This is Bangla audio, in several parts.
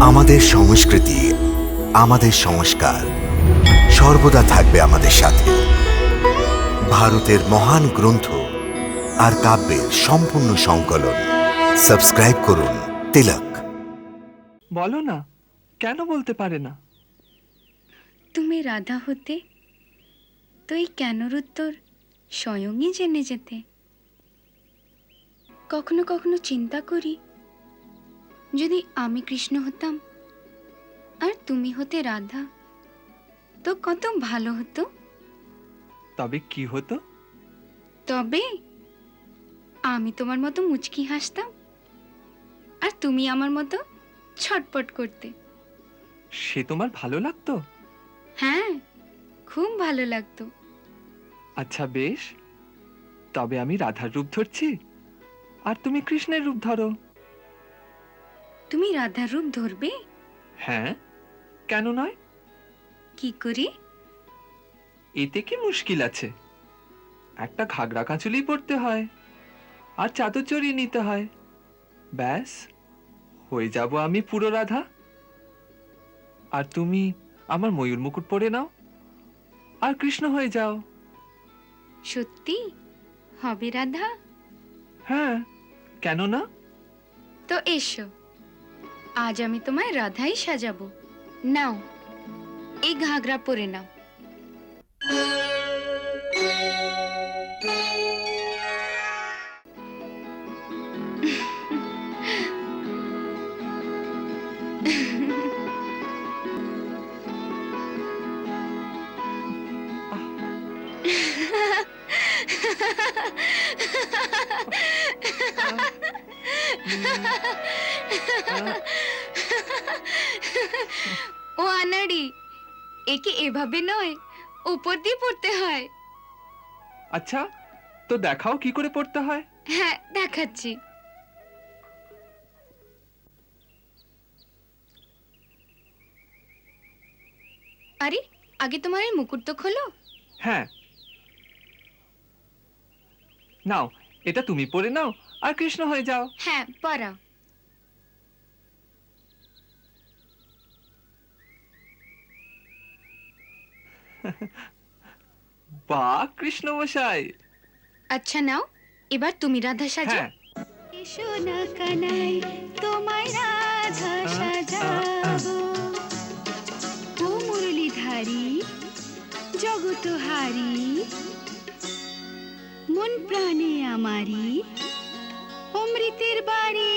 আমাদের সংস্কৃতি আমাদের সংস্কার সর্বদা থাকবে আমাদের সাথে। ভারতের মহান গ্রন্থ আর কাব্যের সম্পূর্ণ সংকলন। সাবস্ক্রাইব করুন তিলক। বলো না কেন বলতে পারে না? তুমি রাধা হতে তো এই কেনর উত্তর স্বয়ংই জেনে যেতে। কখনো কখনো চিন্তা করি যদি আমি কৃষ্ণ হতাম আর তুমি হতে রাধা তো কত ভালো হতো। তবে কি হতো? তবে আমি তোমার মতো মুচকি হাসতাম আর তুমি আমার মতো ছটপট করতে। সে তোমার ভালো লাগতো? হ্যাঁ খুব ভালো লাগতো। আচ্ছা বেশ তবে আমি রাধার রূপ ধরছি আর তুমি কৃষ্ণের রূপ ধরো। তুমি রাধার রূপ ধরবে? হ্যাঁ। কেন নয়? কি করে? এতে কি মুশকিল আছে? একটা ঘাগরা কাঁচুলি পরতে হয় আর চাদর চড়িয়ে নিতে হয়। ব্যাস হয়ে যাব আমি পুরো রাধা। আর তুমি আমার ময়ূর মুকুট পরে নাও আর কৃষ্ণ হয়ে যাও। সত্যি? হবে রাধা? হ্যাঁ কেন না? তো এসো। আজ আমি তোমায় রাধাই সাজাবো। নাও এই ঘাগরা পরে নাও। ও আনাড়ি একে এভাবে নয় উপর দিয়ে পড়তে হয়। আচ্ছা তো দেখাও কি করে পড়তে হয়? হ্যাঁ দেখাচ্ছি। আরে আগে তোমার এই মুকুট তো খোলো। হ্যাঁ। নাও এটা তুমি পরে নাও আর কৃষ্ণ হয়ে যাও। হ্যাঁ পরাও। বা কৃষ্ণ মশাই আচ্ছা নাও এবার তুমি রাধা সাজো হ্যাঁ। এসো না কানাই তোমায় রাধা সাজাবো। ও মুরলীধারী জগতহারি মন প্রাণে আমারি অমৃতের বাড়ি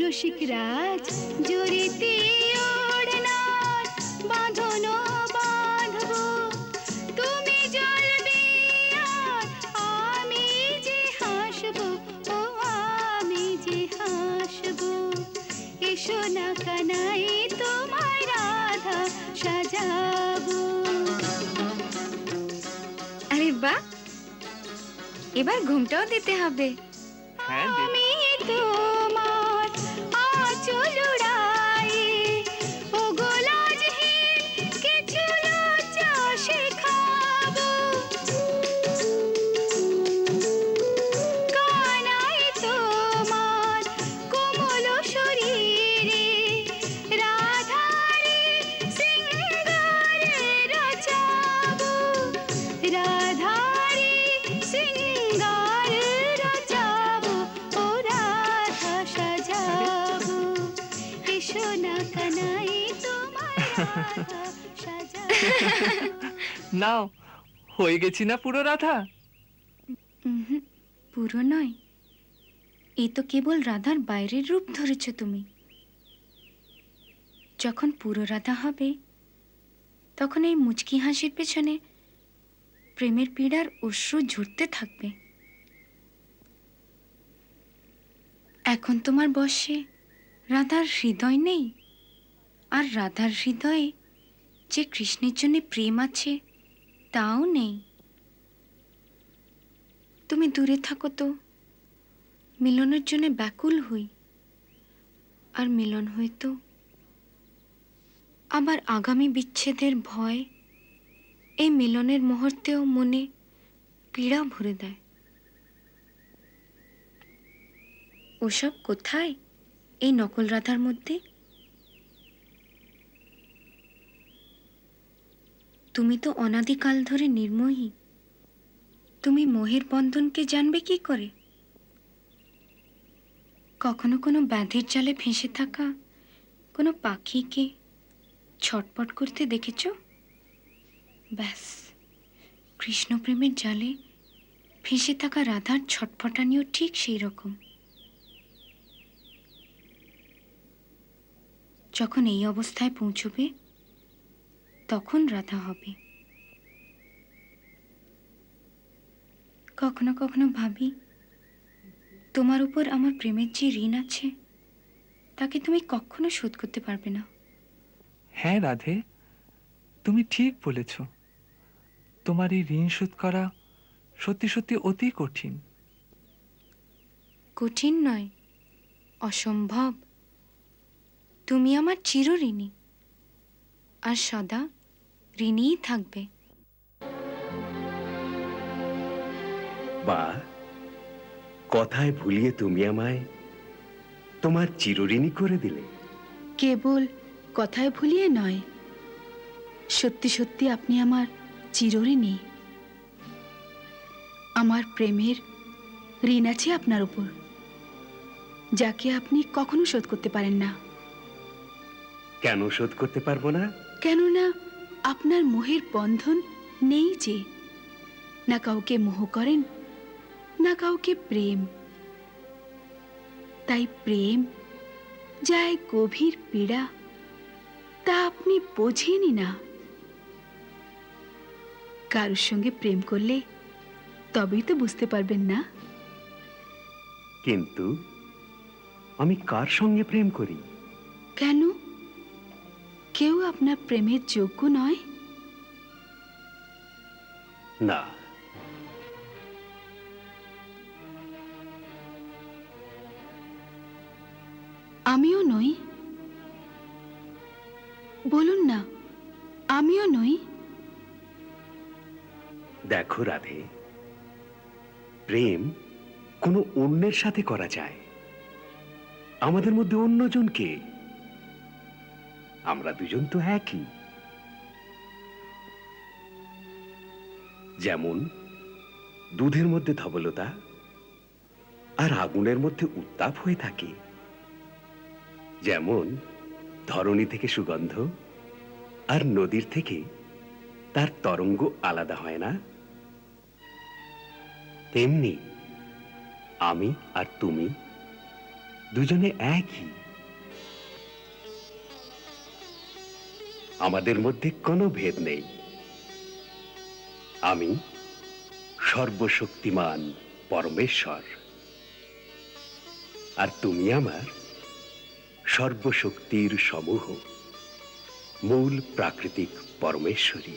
রসিক রাজ জোরেতে ওড়নার বাঁধনো বাঁধবো। তুমি জ্বলবে আর আমি যে হাসবো ও আমি যে হাসবো। এসো না কানাই তোমার রাধা সাজাবো। আরে বাহ এবার ঘুমটাও দিতে হবে। হ্যাঁ নাও, হয়ে গেছি না পুরো রাধা? পুরো নয়। এই তো কেবল রাধার বাইরের রূপ ধরেছ তুমি। যখন পুরো রাধা হবে, তখন এই মুচকি হাসির পেছনে প্রেমের পীড়ার অশ্রু ঝরতে থাকবে। এখন তোমার বসে রাধার হৃদয় নেই। আর রাধার হৃদয়ে যে কৃষ্ণের জন্য প্রেম আছে, তাও নেই। তুমি দূরে থাকো তো, মিলনের জন্য ব্যাকুল হই, আর মিলন হয়তো আবার আগামী বিচ্ছেদের ভয় এই মিলনের মুহূর্তেও মনে পীড়া ভরে দেয়। ওসব কোথায়? এই নকল রাধার মধ্যে তুমি তো অনাদিকাল ধরে নির্মোহী। তুমি মোহের বন্ধনকে জানবে কি করে? কখনো কোনো ব্যাধির জালে ফেঁসে থাকা কোনো পাখিকে ছটপট করতে দেখেছ? ব্যাস, কৃষ্ণপ্রেমের জালে ফেঁসে থাকা রাধার ছটফটানিও ঠিক সেই রকম। যখন এই অবস্থায় পৌঁছবে তখন রাধা হবে। কখনো কখনো ভাবি তোমার উপর আমার প্রেমের যে ঋণ আছে তাকে তুমি কখনো শোধ করতে পারবে না। হ্যাঁ রাধে তুমি ঠিক বলেছ। তোমার এই ঋণ শোধ করা সত্যি সত্যি অতি কঠিন। কঠিন নয় অসম্ভব। তুমি আমার চিরঋণী। আর সদা ঋণীই থাকবে। বা কথায় ভুলিয়ে তুমি আমায় তোমার চিরঋণী করে দিলে। কেবল কথায় ভুলিয়ে নয় সত্যি সত্যি আপনি আমার চিরঋণী। আমার প্রেমের ঋণ আছে আপনার উপর যাকে আপনি কখনো শোধ করতে পারেন না। কেন শোধ করতে পারব না? কেননা আপনার মোহের বন্ধন নেই যে। না কাউকে মোহ করেন না কাউকে প্রেম। তাই প্রেম যায় গভীর পীড়া তা আপনি বোঝেনই না। কারোর সঙ্গে প্রেম করলে তবেই তো বুঝতে পারবেন না। কিন্তু আমি কার সঙ্গে প্রেম করি? কেন? কেউ আপনার প্রেমের যোগ্য নয়? না। আমিও নই। বলুন না আমিও নই। দেখো রাধে প্রেম কোনো অন্যের সাথে করা যায়। আমাদের মধ্যে অন্যজন কে? আমরা দুজন তো একই। যেমন, দুধের মধ্যে ধবলতা আর আগুনের মধ্যে উত্তাপ হয়ে থাকে। যেমন, ধরণী থেকে সুগন্ধ আর নদীর থেকে তার তরঙ্গ আলাদা হয় না। তেমনি, আমি আর তুমি দুজনে একই। আমাদের মধ্যে কোনো ভেদ নেই। আমি সর্বশক্তিমান পরমেশ্বর। আর তুমি আমার সর্বশক্তির সমূহ, মূল প্রাকৃতিক পরমেশ্বরী।